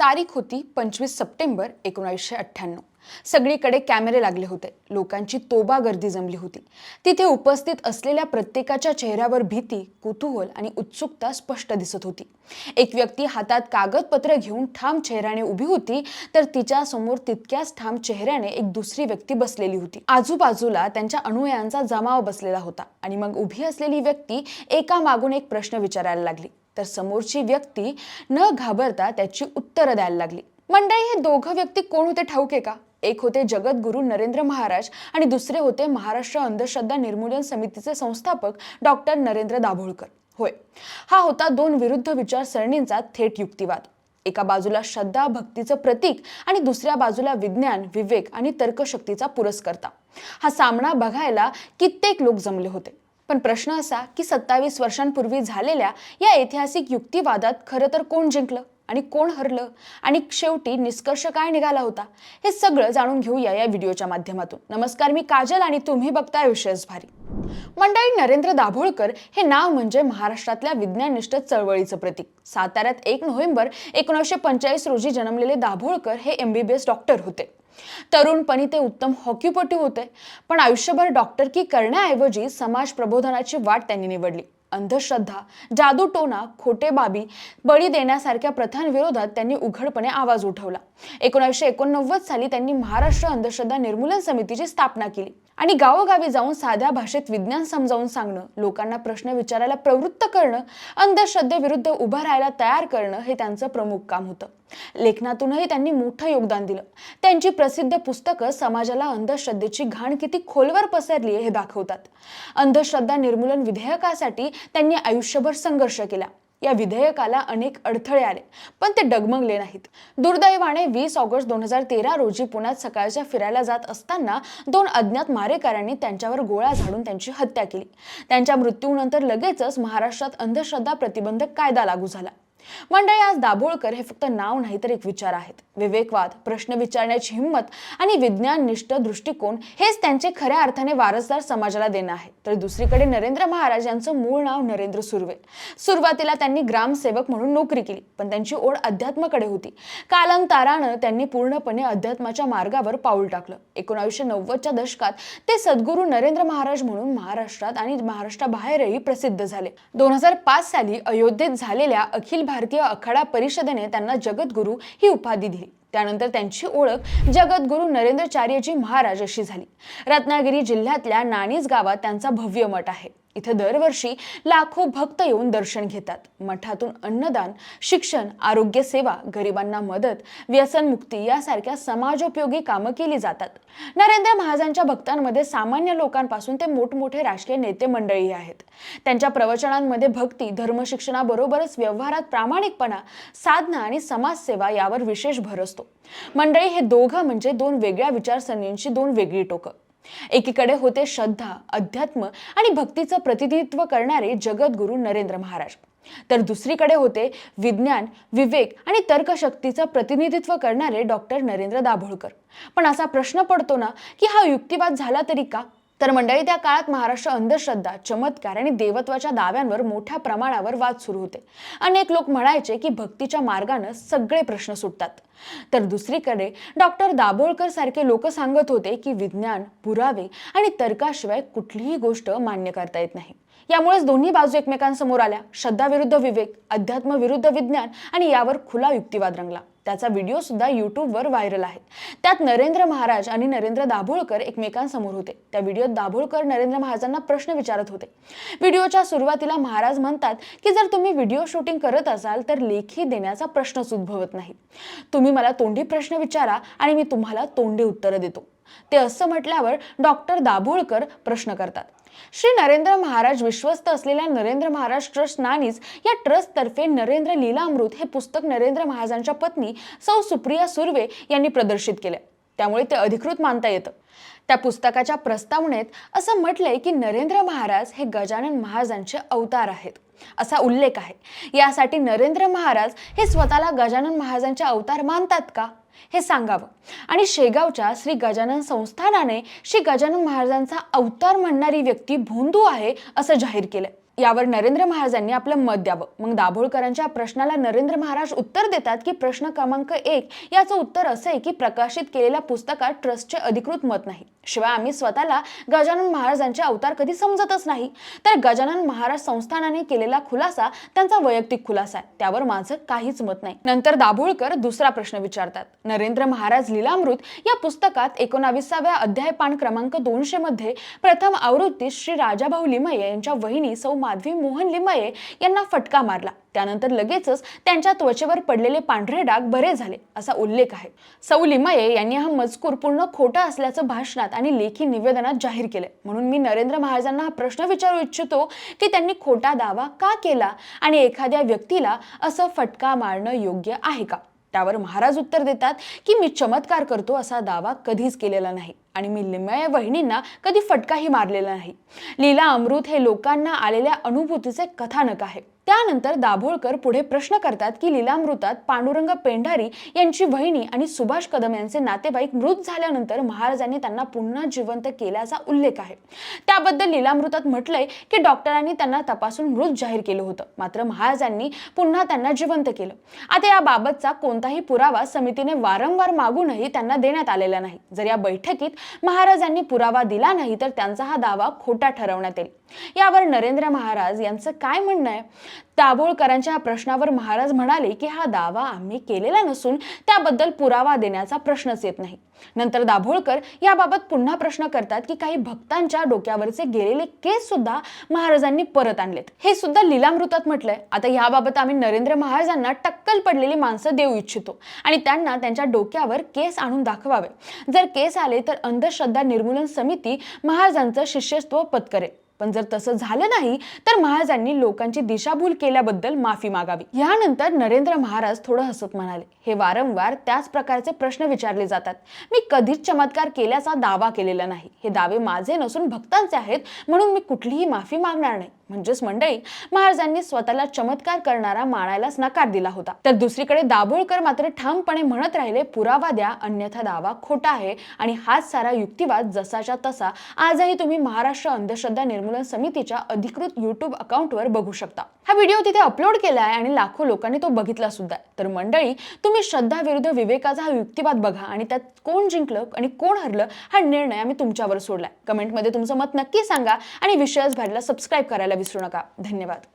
तारीख होती पंचवीस सप्टेंबर एकोणावीसशे अठ्ठ्याण्णव. सगळीकडे कॅमेरे लागले होते. लोकांची तोबा गर्दी जमली होती. तिथे उपस्थित असलेल्या प्रत्येकाच्या चेहऱ्यावर भीती कुतूहल आणि उत्सुकता स्पष्ट दिसत होती. एक व्यक्ती हातात कागदपत्र घेऊन ठाम चेहऱ्याने उभी होती तर तिच्या समोर तितक्याच ठाम चेहऱ्याने एक दुसरी व्यक्ती बसलेली होती. आजूबाजूला त्यांच्या अनुयायांचा जमाव बसलेला होता आणि मग उभी असलेली व्यक्ती एका मागून एक प्रश्न विचारायला लागली. तर समोरची व्यक्ती न घाबरता त्याची उत्तरं द्यायला लागली. मंडळी हे दोघं व्यक्ती कोण होते ठाऊक आहे का? एक होते जगद्गुरू नरेंद्र महाराज आणि दुसरे होते महाराष्ट्र अंधश्रद्धा निर्मूलन समितीचे संस्थापक डॉक्टर नरेंद्र दाभोळकर. होय. हा होता दोन विरुद्ध विचारसरणींचा थेट युक्तिवाद. एका बाजूला श्रद्धा भक्तीचं प्रतीक आणि दुसऱ्या बाजूला विज्ञान विवेक आणि तर्कशक्तीचा पुरस्कर्ता. हा सामना बघायला कित्येक लोक जमले होते. पण प्रश्न असा की सत्तावीस वर्षांपूर्वी झालेल्या या ऐतिहासिक युक्तिवादात खरं तर कोण जिंकलं आणि कोण हरलं आणि शेवटी निष्कर्ष काय निघाला होता हे सगळं जाणून घेऊया या व्हिडिओच्या माध्यमातून. नमस्कार मी काजल आणि तुम्ही बघताय विशेष भारी. मंडळी नरेंद्र दाभोळकर हे नाव म्हणजे महाराष्ट्रातल्या विज्ञाननिष्ठ चळवळीचं प्रतीक. साताऱ्यात एक नोव्हेंबर एकोणीसशे पंचेचाळीस रोजी जन्मलेले दाभोळकर हे एमबीबीएस डॉक्टर होते. तरुणपणी ते उत्तम हॉकीपटू होते पण आयुष्यभर डॉक्टरकी करण्याऐवजी समाज प्रबोधनाची वाट त्यांनी निवडली. अंधश्रद्धा जादूटोना खोटे बाबी बळी देण्यासारख्या प्रथांविरोधात त्यांनी उघडपणे आवाज उठवला. एकोणीसशे एकोणनव्वद साली त्यांनी महाराष्ट्र अंधश्रद्धा निर्मूलन समितीची स्थापना केली आणि गावोगावी जाऊन साध्या भाषेत विज्ञान समजावून सांगणं लोकांना प्रश्न विचारायला प्रवृत्त करणं अंधश्रद्धेविरुद्ध उभं राहायला तयार करणं हे त्यांचं प्रमुख काम होतं. लेखनातूनही त्यांनी मोठं योगदान दिलं. त्यांची प्रसिद्ध पुस्तकं समाजाला अंधश्रद्धेची घाण किती खोलवर पसरली हे दाखवतात. अंधश्रद्धा निर्मूलन विधेयकासाठी त्यांनी आयुष्यभर संघर्ष केला. या विधेयकाला अनेक अडथळे आले पण ते डगमगले नाहीत. दुर्दैवाने वीस ऑगस्ट दोन हजार तेरा रोजी पुण्यात सकाळच्या फिरायला जात असताना दोन अज्ञात मारेकऱ्यांनी त्यांच्यावर गोळ्या झाडून त्यांची हत्या केली. त्यांच्या मृत्यूनंतर लगेचच महाराष्ट्रात अंधश्रद्धा प्रतिबंधक कायदा लागू झाला. मंडळी आज दाभोळकर हे फक्त नाव नाही तर एक विचार आहेत. विवेकवाद प्रश्न विचारण्याची हिंमत आणि विज्ञाननिष्ठ दृष्टिकोन हेच त्यांचे खऱ्या अर्थाने वारसदार समाजाला देणं आहे. तर दुसरीकडे नरेंद्र महाराज यांचं मूळ नाव नरेंद्र सुर्वे. सुरुवातीला त्यांनी ग्रामसेवक म्हणून नोकरी केली पण त्यांची ओढ अध्यात्माकडे होती. कालांतारानं त्यांनी पूर्णपणे अध्यात्माच्या मार्गावर पाऊल टाकलं. एकोणावीसशे नव्वदच्या दशकात ते सद्गुरू नरेंद्र महाराज म्हणून महाराष्ट्रात आणि महाराष्ट्राबाहेरही प्रसिद्ध झाले. दोन हजार पाच साली अयोध्येत झालेल्या अखिल भारतीय अखाडा परिषदेने त्यांना जगद्गुरू ही उपाधी दिली. त्यानंतर त्यांची ओळख जगद्गुरू नरेंद्रचार्यजी महाराज अशी झाली. रत्नागिरी जिल्ह्यातल्या नाणीज गावात त्यांचा भव्य मठ आहे. इथं दरवर्षी लाखो भक्त येऊन दर्शन घेतात. मठातून अन्नदान शिक्षण आरोग्य सेवा गरिबांना मदत व्यसनमुक्ती यासारख्या समाजोपयोगी कामं केली जातात. नरेंद्र महाराजांच्या भक्तांमध्ये सामान्य लोकांपासून ते मोठमोठे राजकीय नेते मंडळी आहेत. त्यांच्या प्रवचनांमध्ये भक्ती धर्मशिक्षणाबरोबरच व्यवहारात प्रामाणिकपणा साधना आणि समाजसेवा यावर विशेष भर असतो. मंडळी हे दोघं म्हणजे दोन वेगळ्या विचारसरणींची दोन वेगळी टोकं. एकीकडे होते श्रद्धा अध्यात्म आणि भक्तीचं प्रतिनिधित्व करणारे जगद्गुरू नरेंद्र महाराज. तर दुसरीकडे होते विज्ञान विवेक आणि तर्कशक्तीचं प्रतिनिधित्व करणारे डॉक्टर नरेंद्र दाभोळकर. पण असा प्रश्न पडतो ना की हा युक्तिवाद झाला तरी का? तर मंडळी त्या काळात महाराष्ट्र अंधश्रद्धा चमत्कार आणि देवत्वाच्या दाव्यांवर मोठ्या प्रमाणावर वाद सुरू होते. अनेक लोक म्हणायचे की भक्तीच्या मार्गानं सगळे प्रश्न सुटतात. तर दुसरीकडे डॉक्टर दाभोळकर सारखे लोक सांगत होते की विज्ञान पुरावे आणि तर्काशिवाय कुठलीही गोष्ट मान्य करता येत नाही. यामुळेच दोन्ही बाजू एकमेकांसमोर आल्या. श्रद्धा विरुद्ध विवेक अध्यात्म विरुद्ध विज्ञान आणि यावर खुला युक्तिवाद रंगला. त्याचा व्हिडिओ सुद्धा युट्यूबवर व्हायरल आहे. त्यात नरेंद्र महाराज आणि नरेंद्र दाभोळकर एकमेकांसमोर होते. त्या व्हिडिओत दाभोळकर नरेंद्र महाराजांना प्रश्न विचारत होते. व्हिडिओच्या सुरुवातीला महाराज म्हणतात की जर तुम्ही व्हिडिओ शूटिंग करत असाल तर लेखी देण्याचा प्रश्नच उद्भवत नाही. तुम्ही मला तोंडी प्रश्न विचारा आणि मी तुम्हाला तोंडी उत्तरं देतो. ते असं म्हटल्यावर डॉक्टर दाभोळकर प्रश्न करतात. श्री नरेंद्र महाराज विश्वस्त असलेल्या नरेंद्र महाराज ट्रस्ट नानीज या ट्रस्टतर्फे नरेंद्र लीलामृत हे पुस्तक नरेंद्र महाराजांच्या पत्नी सौ सुप्रिया सुर्वे यांनी प्रदर्शित केले. त्यामुळे ते अधिकृत मानता येतं. त्या पुस्तकाच्या प्रस्तावनेत असं म्हटलंय की नरेंद्र महाराज हे गजानन महाराजांचे अवतार आहेत. असा उल्लेख आहे. यासाठी नरेंद्र महाराज हे स्वतःला गजानन महाराजांचे अवतार मानतात का? हे सांगावं. आणि शेगावच्या श्री गजानन संस्थानाने श्री गजानन महाराजांचा अवतार म्हणणारी व्यक्ती भोंदू आहे असं जाहीर केलंय. यावर नरेंद्र महाराजांनी आपलं मत द्यावं. मग दाभोळकरांच्या प्रश्नाला नरेंद्र महाराज उत्तर देतात की प्रश्न क्रमांक एक याचं उत्तर असं आहे की प्रकाशित केलेल्या पुस्तकात ट्रस्टचे अधिकृत मत नाही. शिवाय आम्ही स्वतःला गजानन महाराजांचे अवतार कधी समजतच नाही. तर गजानन महाराज संस्थानाने केलेला खुलासा त्यांचा वैयक्तिक खुलासा आहे. त्यावर माझं काहीच मत नाही. नंतर दाभोळकर दुसरा प्रश्न विचारतात. नरेंद्र महाराज लीलामृत या पुस्तकात एकोणाविसाव्या अध्याय पान क्रमांक दोनशे मध्ये प्रथम आवृत्तीत श्री राजाभाऊ लिमये यांच्या वहिनी सौ माधवी मोहन लिमये यांना फटका मारला. त्यानंतर लगेचच त्यांच्या त्वचेवर पडलेले पांढरे डाग बरे झाले असा उल्लेख आहे. सौ लिमये यांनी हा मजकूर पूर्ण खोटा असल्याचं भाषणात आणि लेखी निवेदनात जाहीर केलंय. म्हणून मी नरेंद्र महाराजांना हा प्रश्न विचारू इच्छितो की त्यांनी खोटा दावा का केला आणि एखाद्या व्यक्तीला असं फटका मारणं योग्य आहे का? त्यावर महाराज उत्तर देतात की मी चमत्कार करतो असा दावा कधीच केलेला नाही. आणि मी लिमया बहिणींना कधी फटकाही मारलेला नाही. लीला अमृत हे लोकांना आलेल्या अनुभूतीचे कथानक आहे. त्यानंतर दाभोळकर पुढे प्रश्न करतात की लिलामृतात पांडुरंग पेंढारी यांची वहिनी आणि सुभाष कदम यांचे नातेवाईक मृत झाल्यानंतर महाराजांनी त्यांना पुन्हा जिवंत केल्याचा उल्लेख आहे. त्याबद्दल लिलामृतात म्हटलंय की डॉक्टरांनी त्यांना तपासून मृत जाहीर केलं होतं. मात्र महाराजांनी पुन्हा त्यांना जिवंत केलं. आता याबाबतचा कोणताही पुरावा समितीने वारंवार मागूनही त्यांना देण्यात आलेला नाही. जर या बैठकीत महाराजांनी पुरावा दिला नाही तर त्यांचा हा दावा खोटा ठरवण्यात येईल. यावर नरेंद्र महाराज यांचं काय म्हणणं आहे? दाभोळकरांच्या प्रश्नावर महाराज म्हणाले की हा दावा आम्ही केलेला नसून त्याबद्दल पुरावा देण्याचा प्रश्नच येत नाही. नंतर दाभोळकर याबाबत पुन्हा प्रश्न करतात की काही भक्तांच्या डोक्यावरचे गेलेले केस सुद्धा महाराजांनी परत आणलेत. हे सुद्धा लीलामृतात म्हटलंय. आता याबाबत आम्ही नरेंद्र महाराजांना टक्कल पडलेली माणसं देऊ इच्छितो आणि त्यांना त्यांच्या डोक्यावर केस आणून दाखवावे. जर केस आले तर अंधश्रद्धा निर्मूलन समिती महाराजांचं शिष्यत्व पत्करेल. पण जर तसं झालं नाही तर महाराजांनी लोकांची दिशाभूल केल्याबद्दल माफी मागावी. यानंतर नरेंद्र महाराज थोडं हसत म्हणाले हे वारंवार त्याच प्रकारचे प्रश्न विचारले जातात. मी कधीच चमत्कार केल्याचा दावा केलेला नाही. हे दावे माझे नसून भक्तांचे आहेत म्हणून मी कुठलीही माफी मागणार नाही. म्हणजेच मंडळी महाराजांनी स्वतःला चमत्कार करणारा मानायलाच नकार दिला होता. तर दुसरीकडे दाभोळकर मात्र ठामपणे म्हणत राहिले पुरावा द्या अन्यथा दावा खोटा आहे आणि हाच सारा युक्तिवाद जसाच्या तसा. आजही तुम्ही महाराष्ट्र अंधश्रद्धा निर्मूलन समितीच्या अधिकृत युट्यूब अकाउंटवर बघू शकता. हा व्हिडिओ तिथे अपलोड केला आहे आणि लाखो लोकांनी तो बघितला सुद्धा तर मंडळी तुम्ही श्रद्धा विरुद्ध विवेकाचा हा युक्तिवाद बघा आणि त्यात कोण जिंकलं आणि कोण हरलं हा निर्णय आम्ही तुमच्यावर सोडलाय. कमेंटमध्ये तुमचं मत नक्की सांगा आणि विषयच भरायला सबस्क्राईब करायला विसरू नका. धन्यवाद.